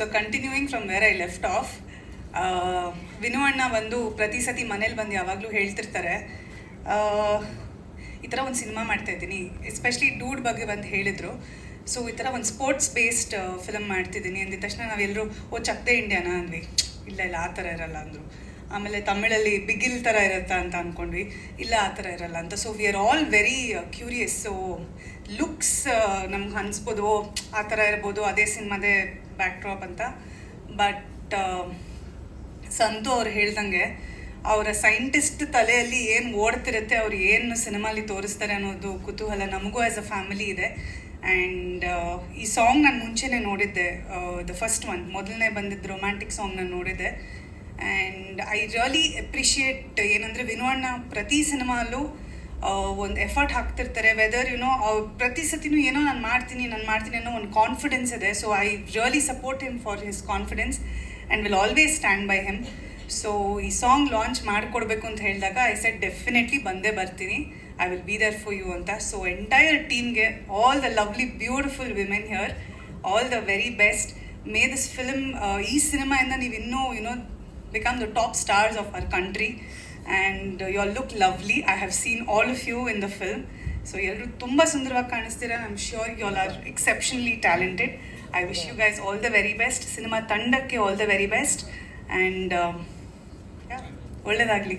So continuing from where I left off Vinu ಅಣ್ಣ ಬಂದು ಪ್ರತಿ ಸತಿ ಮನೇಲಿ ಬಂದು ಯಾವಾಗಲೂ ಹೇಳ್ತಿರ್ತಾರೆ. ಈ ಥರ ಒಂದು ಸಿನಿಮಾ ಮಾಡ್ತಾ ಇದ್ದೀನಿ. ಎಸ್ಪೆಷಲಿ ಡೂಡ್ ಬಗ್ಗೆ ಬಂದು ಹೇಳಿದರು. ಸೊ ಈ ಥರ ಒಂದು ಸ್ಪೋರ್ಟ್ಸ್ ಬೇಸ್ಡ್ ಫಿಲಮ್ ಮಾಡ್ತಿದ್ದೀನಿ. ಅಂದಿದ ತಕ್ಷಣ ನಾವೆಲ್ಲರೂ ಓ ಚಕ್ತೆ ಇಂಡಿಯಾನ ಅಂದ್ವಿ. ಇಲ್ಲ ಇಲ್ಲ, ಆ ಥರ ಇರಲ್ಲ, ಅಂದರು. ಆಮೇಲೆ ತಮಿಳಲ್ಲಿ ಬಿಗಿಲ್ ಥರ ಇರುತ್ತಾ ಅಂತ ಅಂದ್ಕೊಂಡ್ವಿ ಇಲ್ಲ, ಆ ಥರ ಇರಲ್ಲ ಅಂತ. So we are all very curious so looks ನಮ್ಗೆ ಅನಿಸ್ಬೋದು ಆ ಥರ ಇರ್ಬೋದು, ಅದೇ ಸಿನಿಮಾದೇ ಬ್ಯಾಕ್ ಡ್ರಾಪ್ ಅಂತ ಬಟ್ ಸಂತು ಅವ್ರು ಹೇಳ್ದಂಗೆ, ಅವರ ಸೈಂಟಿಸ್ಟ್ ತಲೆಯಲ್ಲಿ ಏನು ಓಡ್ತಿರುತ್ತೆ, ಅವ್ರು ಏನು ಸಿನಿಮಾಲಿ ತೋರಿಸ್ತಾರೆ ಅನ್ನೋದು ಕುತೂಹಲ ನಮಗೂ ಆ್ಯಸ್ ಅ ಫ್ಯಾಮಿಲಿ ಇದೆ. ಆ್ಯಂಡ್ ಈ ಸಾಂಗ್ ನಾನು ಮುಂಚೆನೇ ನೋಡಿದ್ದೆ ದ ಫಸ್ಟ್ ಒನ್ ಮೊದಲನೇ ಬಂದಿದ್ದು ರೊಮ್ಯಾಂಟಿಕ್ ಸಾಂಗ್ ನಾನು ನೋಡಿದ್ದೆ. ಆ್ಯಂಡ್ ಐ ರಿಯಲಿ ಎಪ್ರಿಷಿಯೇಟ್ ಏನಂದರೆ ವಿನೋಣ್ಣ ಪ್ರತಿ ಸಿನಿಮಾಲ್ಲೂ ಒಂದು ಎಫರ್ಟ್ ಹಾಕ್ತಿರ್ತಾರೆ. ವೆದರ್ ಯುನೋ ಪ್ರತಿ ಸತಿನೂ ಏನೋ ನಾನು ಮಾಡ್ತೀನಿ ನಾನು ಮಾಡ್ತೀನಿ ಅನ್ನೋ ಒಂದು ಕಾನ್ಫಿಡೆನ್ಸ್ ಇದೆ. So I really support him for his confidence and will always stand by him so ಈ ಸಾಂಗ್ ಲಾಂಚ್ ಮಾಡಿಕೊಡ್ಬೇಕು ಅಂತ ಹೇಳಿದಾಗ ಐ ಸೆಟ್ ಡೆಫಿನೆಟ್ಲಿ ಬಂದೇ ಬರ್ತೀನಿ. I will be there for you ಅಂತ. ಸೊ ಎಂಟೈರ್ ಟೀಮ್ಗೆ all the lovely beautiful women here all the very best may this film ಈ ಸಿನಿಮಾಯಿಂದ ನೀವು ಇನ್ನೂ you know become the top stars of our country. And you all look lovely. I have seen all of you in the film. So ಎಲ್ಲರೂ ತುಂಬ ಸುಂದರವಾಗಿ ಕಾಣಿಸ್ತೀರಾ. I am sure you all are exceptionally talented I wish you guys all the very best cinema ತಂಡಕ್ಕೆ all the very best and ಒಳ್ಳೆಯದಾಗಲಿ